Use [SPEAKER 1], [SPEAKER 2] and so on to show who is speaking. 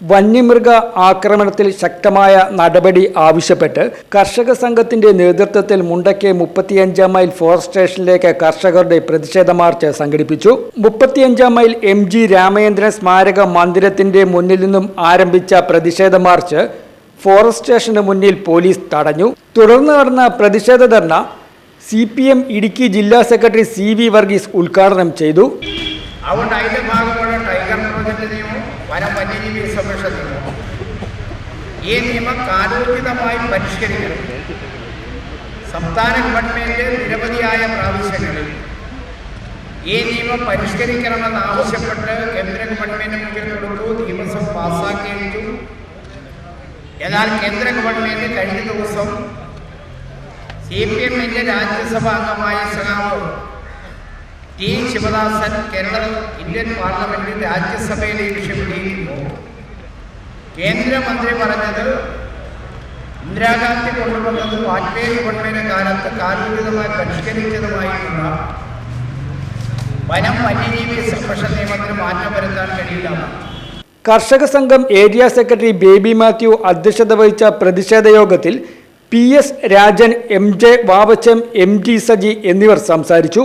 [SPEAKER 1] വന്യമൃഗ ആക്രമണത്തിൽ ശക്തമായ നടപടി ആവശ്യപ്പെട്ട് കർഷക സംഘത്തിന്റെ നേതൃത്വത്തിൽ മുണ്ടക്കെ മുപ്പത്തിയഞ്ചാം മൈൽ ഫോറസ്റ്റ് സ്റ്റേഷനിലേക്ക് കർഷകരുടെ പ്രതിഷേധ മാർച്ച് സംഘടിപ്പിച്ചു. മുപ്പത്തിയഞ്ചാം മൈൽ എം ജി രാമചന്ദ്രൻ സ്മാരക മന്ദിരത്തിന്റെ മുന്നിൽ നിന്നും ആരംഭിച്ച പ്രതിഷേധ മാർച്ച് ഫോറസ്റ്റ് സ്റ്റേഷന് മുന്നിൽ പോലീസ് തടഞ്ഞു. തുടർന്ന് നടന്ന പ്രതിഷേധ dharna C P M Idukki ജില്ലാ സെക്രട്ടറി സി വി വർഗീസ് ഉദ്ഘാടനം ചെയ്തു.
[SPEAKER 2] അതുകൊണ്ട് അതിന്റെ ഭാഗമാണ് ടൈഗർ പ്രോജക്ട് നിയമം വനം വന്യജീവി സംരക്ഷണ നിയമം. ഈ നിയമം കാലോചിതമായി പരിഷ്കരിക്കണം. സംസ്ഥാന ഗവൺമെന്റ് നിരവധിയായ പ്രാവശ്യങ്ങളിൽ ഈ നിയമം പരിഷ്കരിക്കണമെന്ന് ആവശ്യപ്പെട്ട് കേന്ദ്ര ഗവൺമെന്റ് മുന്നിൽ കൊടുത്തു നിയമസഭ പാസ്സാക്കിയിട്ടു എന്നാൽ കേന്ദ്ര ഗവൺമെന്റ് കഴിഞ്ഞ ദിവസം സി പി എമ്മിന്റെ രാജ്യസഭാ അംഗമായ സഖാവ് ടി. ശിവദാസൻ കേരള ഇന്ത്യൻ പാർലമെന്റിൽ രാജ്യസഭയിൽ ഈ വിഷയം ഉന്നയിക്കുമ്പോൾ കേന്ദ്രമന്ത്രി പറഞ്ഞത് ഇന്ദിരാഗാന്ധി കൊണ്ടുവന്നത് വാജ്പേയി ഗവൺമെന്റ് കാലത്ത് കാലോചിതമായി പരിഷ്കരിച്ചതുമായിട്ടുള്ള വനം വന്യജീവി സംരക്ഷണ നിയമത്തിന് മാറ്റം വരുത്താൻ കഴിയില്ല.
[SPEAKER 1] കർഷക സംഘം ഏരിയ സെക്രട്ടറി ബേബി മാത്യു അധ്യക്ഷത വഹിച്ച പ്രതിഷേധ യോഗത്തിൽ P. S. Rajan M. J. Vavacham M. G. Saji എന്നിവർ സംസാരിച്ചു.